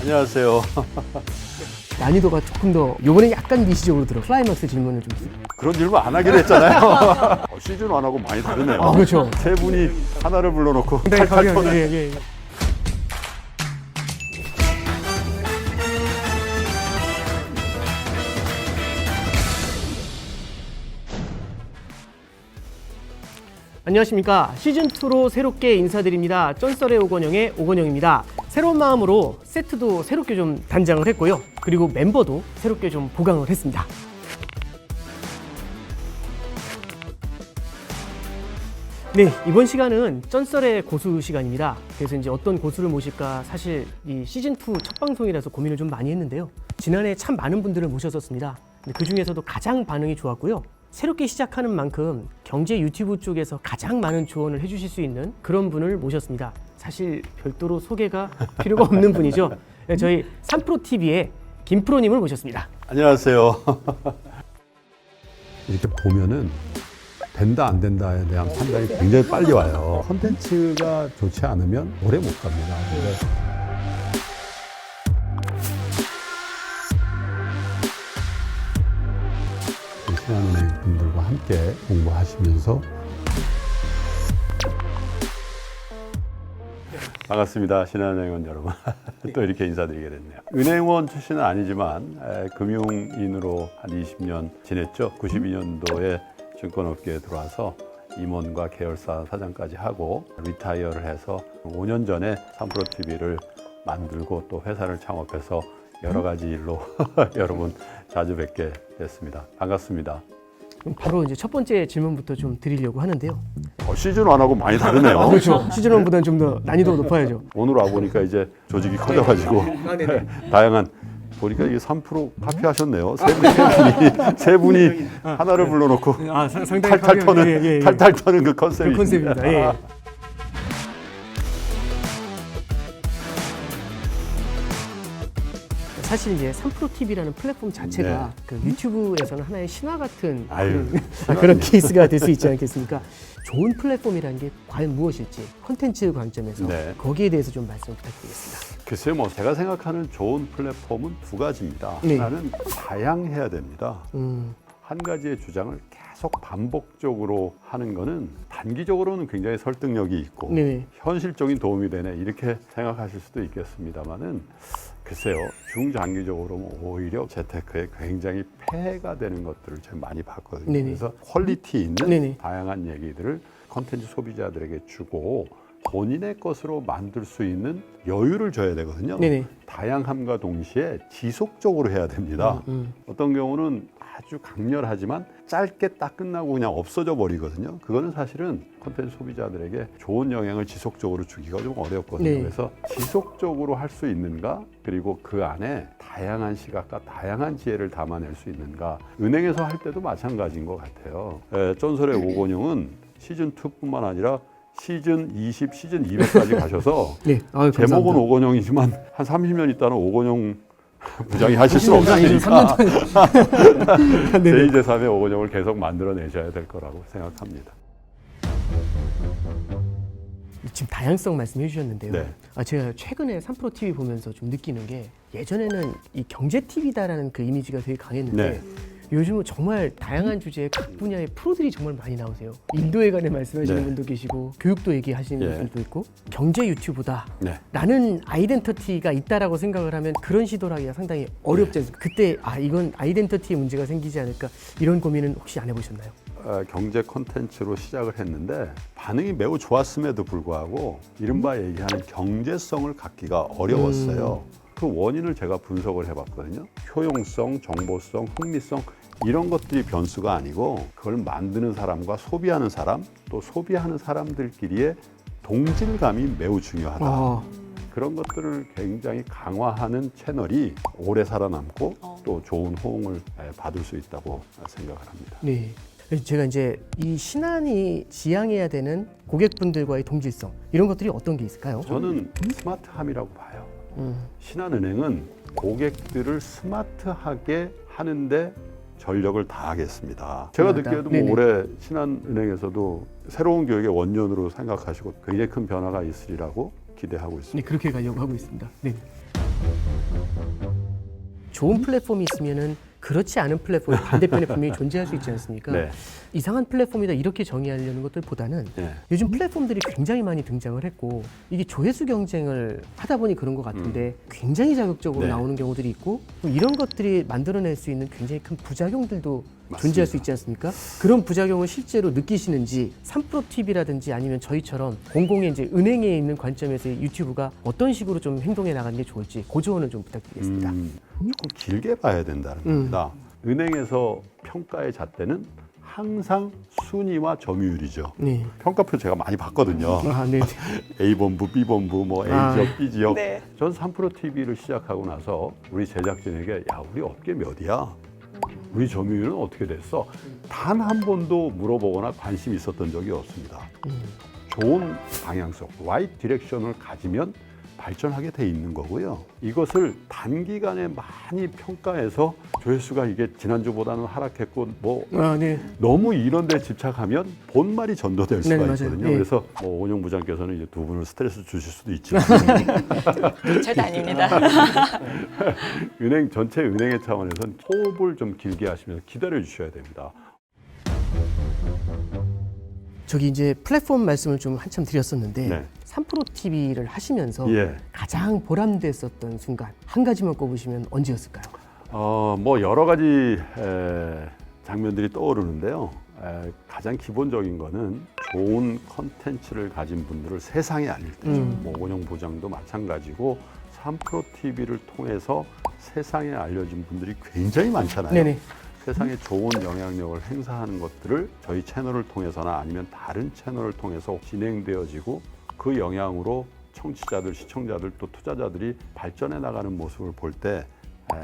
안녕하세요. 난이도가 조금 더 요번에 약간 미시적으로 들어 클라이막스 질문을 좀 그런 질문 안 하기로 했잖아요. 어, 시즌 1하고 많이 다르네요. 아, 그렇죠. 세 분이 하나를 불러놓고 네, 탈탈 가벼운- 터는 예, 예. 안녕하십니까 시즌2로 새롭게 인사드립니다 쩐썰의 오건영의 오건영입니다 새로운 마음으로 세트도 새롭게 좀 단장을 했고요 그리고 멤버도 새롭게 좀 보강을 했습니다 네, 이번 시간은 쩐썰의 고수 시간입니다. 그래서 이제 어떤 고수를 모실까 사실 이 시즌 2 첫 방송이라서 고민을 좀 많이 했는데요. 지난해 참 많은 분들을 모셨었습니다. 그 중에서도 가장 반응이 좋았고요. 새롭게 시작하는 만큼 경제 유튜브 쪽에서 가장 많은 조언을 해주실 수 있는 그런 분을 모셨습니다. 사실 별도로 소개가 필요가 없는 분이죠. 네, 저희 3프로 TV의 김프로님을 모셨습니다. 안녕하세요. 이렇게 보면은 된다 안 된다에 대한 판단이 굉장히 빨리 와요. 컨텐츠가 좋지 않으면 오래 못 갑니다. 신한은행 분들과 함께 공부하시면서 반갑습니다. 신한은행원 여러분. 또 이렇게 인사드리게 됐네요. 은행원 출신은 아니지만 에, 금융인으로 한 20년 지냈죠. 92년도에 증권업계에 들어와서 임원과 계열사 사장까지 하고 리타이어를 해서 5년 전에 3프로 TV를 만들고 또 회사를 창업해서 여러 가지 일로 여러분 자주 뵙게 됐습니다. 반갑습니다. 그럼 바로 이제 첫 번째 질문부터 좀 드리려고 하는데요. 어, 시즌 1하고 많이 다르네요. 그렇죠. 시즌 1보다는 좀 더 난이도가 높아야죠. 오늘 와보니까 이제 조직이 커져가지고 다양한 보니까 이게 3% 카피 하셨네요. 세 분이, 세 분이, 하나를 불러놓고 아, 상- 상당히 탈탈 터는 예, 예, 예. 탈탈 터는 그그 컨셉이 컨셉입니다. 예. 사실 이제 3프로 TV라는 플랫폼 자체가 네. 그 유튜브에서는 하나의 신화 같은 아유, 그런, 그런 케이스가 될 수 있지 않겠습니까? 좋은 플랫폼이라는 게 과연 무엇일지 컨텐츠 관점에서 네. 거기에 대해서 좀 말씀 부탁드리겠습니다. 글쎄요, 뭐 제가 생각하는 좋은 플랫폼은 두 가지입니다. 네. 하나는 다양해야 됩니다. 음, 한 가지의 주장을 계속 반복적으로 하는 거는 단기적으로는 굉장히 설득력이 있고 네네. 현실적인 도움이 되네 이렇게 생각하실 수도 있겠습니다만은 글쎄요 중장기적으로 뭐 오히려 재테크에 굉장히 폐해가 되는 것들을 제가 많이 봤거든요. 네네. 그래서 퀄리티 있는 네네. 다양한 얘기들을 컨텐츠 소비자들에게 주고 본인의 것으로 만들 수 있는 여유를 줘야 되거든요. 네네. 다양함과 동시에 지속적으로 해야 됩니다. 음, 어떤 경우는 아주 강렬하지만 짧게 딱 끝나고 그냥 없어져 버리거든요. 그거는 사실은 콘텐츠 소비자들에게 좋은 영향을 지속적으로 주기가 좀 어렵거든요. 네. 그래서 지속적으로 할 수 있는가 그리고 그 안에 다양한 시각과 다양한 지혜를 담아낼 수 있는가 은행에서 할 때도 마찬가지인 것 같아요. 에, 쩐설의 오건영은 시즌 2뿐만 아니라 시즌 20, 시즌 200까지 가셔서 네. 아유, 제목은. 오건영이지만 한 30년 있다는 오건영 부장이 하실 수. 없으니까 3년 네네. 제2 제3의 오건영을 계속 만들어내셔야 될 거라고 생각합니다. 지금 다양성 말씀해 주셨는데요. 네. 아, 제가 최근에 3프로 TV 보면서 좀 느끼는 게 예전에는 이 경제 TV다라는 그 이미지가 되게 강했는데 네. 요즘은 정말 다양한 주제의 각 분야의 프로들이 정말 많이 나오세요. 인도에 관해 말씀하시는 네. 분도 계시고 교육도 얘기하시는 예. 분도 있고 경제 유튜브다. 네. 라는 아이덴티티가 있다라고 생각을 하면 그런 시도를 하기가 상당히 어렵지 않습니까? 그때 아 이건 아이덴티티에 문제가 생기지 않을까 이런 고민은 혹시 안 해보셨나요? 어, 경제 콘텐츠로 시작을 했는데 반응이 매우 좋았음에도 불구하고 이른바 얘기하는 경제성을 갖기가 어려웠어요. 그 원인을 제가 분석을 해봤거든요. 효용성, 정보성, 흥미성 이런 것들이 변수가 아니고 그걸 만드는 사람과 소비하는 사람 또 소비하는 사람들끼리의 동질감이 매우 중요하다. 아, 그런 것들을 굉장히 강화하는 채널이 오래 살아남고 또 좋은 호응을 에, 받을 수 있다고 생각을 합니다. 네. 제가 이제 이 신한이 지향해야 되는 고객분들과의 동질성 이런 것들이 어떤 게 있을까요? 저는 스마트함이라고 봐요. 음, 신한은행은 고객들을 스마트하게 하는데 전력을 다하겠습니다. 제가 네네. 뭐 올해 신한은행에서도 새로운 교육의 원년으로 생각하시고 굉장히 큰 변화가 있으리라고 기대하고 있습니다. 네, 그렇게 가려고 하고 있습니다. 네. 좋은 플랫폼이 있으면은 그렇지 않은 플랫폼이 반대편에 분명히 존재할 수 있지 않습니까? 네. 이상한 플랫폼이다 이렇게 정의하려는 것들보다는 네. 요즘 플랫폼들이 굉장히 많이 등장을 했고 이게 조회수 경쟁을 하다 보니 그런 것 같은데 굉장히 자극적으로 음. 네. 나오는 경우들이 있고 또 이런 것들이 만들어낼 수 있는 굉장히 큰 부작용들도. 존재할 수 있지 않습니까? 그런 부작용을 실제로 느끼시는지 3프로 TV라든지 아니면 저희처럼 공공의 이제 은행에 있는 관점에서 유튜브가 어떤 식으로 좀 행동해 나가는 게 좋을지 그 조언을 좀 부탁드리겠습니다. 음, 조금 길게 봐야 된다는 음. 겁니다. 은행에서 평가의 잣대는 항상 순위와 점유율이죠. 네. 평가표 제가 많이 봤거든요. 아, 네. A 본부, B 본부, 뭐 A 아. 지역, B 지역. 네. 전 3프로 TV를 시작하고 나서 우리 제작진에게 야 우리 업계 몇이야? 우리 점유율은 어떻게 됐어? 단 한 번도 물어보거나 관심 있었던 적이 없습니다. 좋은 방향성, right 디렉션을 가지면 발전하게 돼 있는 거고요. 이것을 단기간에 많이 평가해서 조회수가 이게 지난주보다는 하락했고 뭐 아, 네. 너무 이런 데 집착하면 본말이 전도될 수가 네, 맞아요. 있거든요. 예. 그래서 뭐 오영 부장께서는 이제 두 분을 스트레스 주실 수도 있지만 절대 아닙니다. 은행 전체 은행의 차원에서는 호흡을 좀 길게 하시면서 기다려 주셔야 됩니다. 저기 이제 플랫폼 말씀을 좀 한참 드렸었는데 네. 3프로 TV를 하시면서 예. 가장 보람됐었던 순간 한 가지만 꼽으시면 언제였을까요? 어, 뭐 여러 가지 에, 장면들이 떠오르는데요. 에, 가장 기본적인 거는 좋은 컨텐츠를 가진 분들을 세상에 알릴 때죠. 음. 뭐 오영 부장도 마찬가지고 3프로 TV를 통해서 세상에 알려진 분들이 굉장히 많잖아요. 네네. 세상에 좋은 영향력을 행사하는 것들을 저희 채널을 통해서나 아니면 다른 채널을 통해서 진행되어지고 그 영향으로 청취자들, 시청자들 또 투자자들이 발전해 나가는 모습을 볼 때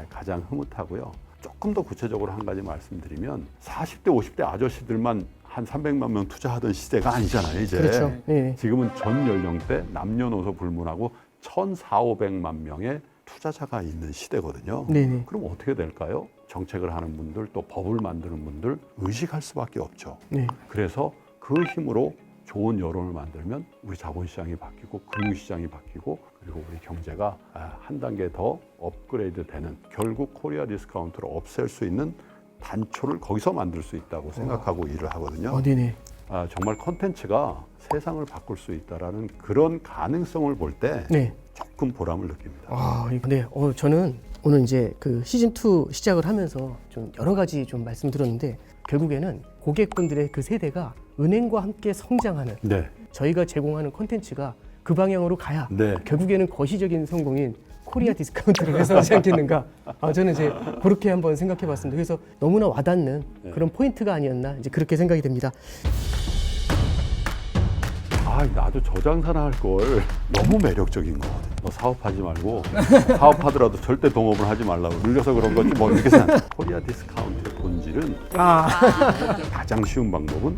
가장 흐뭇하고요. 조금 더 구체적으로 한 가지 말씀드리면 40대, 50대 아저씨들만 한 300만 명 투자하던 시대가 아니잖아요, 이제. 그렇죠. 네. 지금은 전 연령대 남녀노소 불문하고 1,400만 명의 투자자가 있는 시대거든요. 네네. 그럼 어떻게 될까요? 정책을 하는 분들 또 법을 만드는 분들 의식할 수밖에 없죠. 네. 그래서 그 힘으로 좋은 여론을 만들면 우리 자본시장이 바뀌고 금융시장이 바뀌고 그리고 우리 경제가 아, 한 단계 더 업그레이드 되는 결국 코리아 디스카운트를 없앨 수 있는 단초를 거기서 만들 수 있다고 생각하고 일을 하거든요. 어, 네네. 아, 정말 컨텐츠가 세상을 바꿀 수 있다라는 그런 가능성을 볼때 네. 조금 보람을 느낍니다. 아, 네. 어, 저는 오늘 이제 그 시즌 2 시작을 하면서 좀 여러 가지 좀 말씀드렸는데 결국에는 고객분들의 그 세대가 은행과 함께 성장하는 네, 저희가 제공하는 콘텐츠가 그 방향으로 가야 네. 결국에는 거시적인 성공인 코리아 디스카운트를 해서하지 않겠는가? 아, 저는 이제 그렇게 한번 생각해 봤습니다. 그래서 너무나 와닿는 네. 그런 포인트가 아니었나 이제 그렇게 생각이 됩니다. 아, 나도 저 장사나 할 걸 너무 매력적인 거거든. 너 사업하지 말고 사업하더라도 절대 동업을 하지 말라고 늘려서 그런 거지 뭐 이렇게 생각. 코리아 디스카운트의 본질은 아, 가장 쉬운 방법은